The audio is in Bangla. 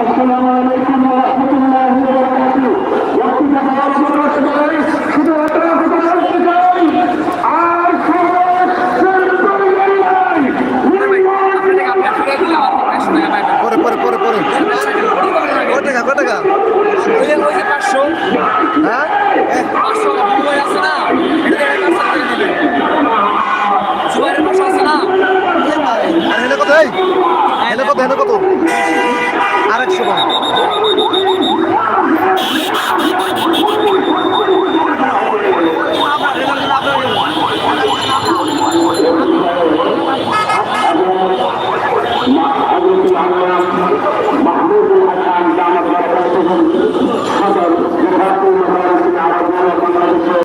আসসালামু আলাইকুম। ওয়া রাহমাতুল্লাহি ওয়া বারাকাতুহু ওয়াক্তি খাবার বরস করে শুধু একটা কথা বলতে চাই আর সমস্যার পরিমাণ নাই পরে পরে পরে। পরে কত টাকা কত টাকা কত এই। হেলে কত হেলে কত? আরেকশো টাকা।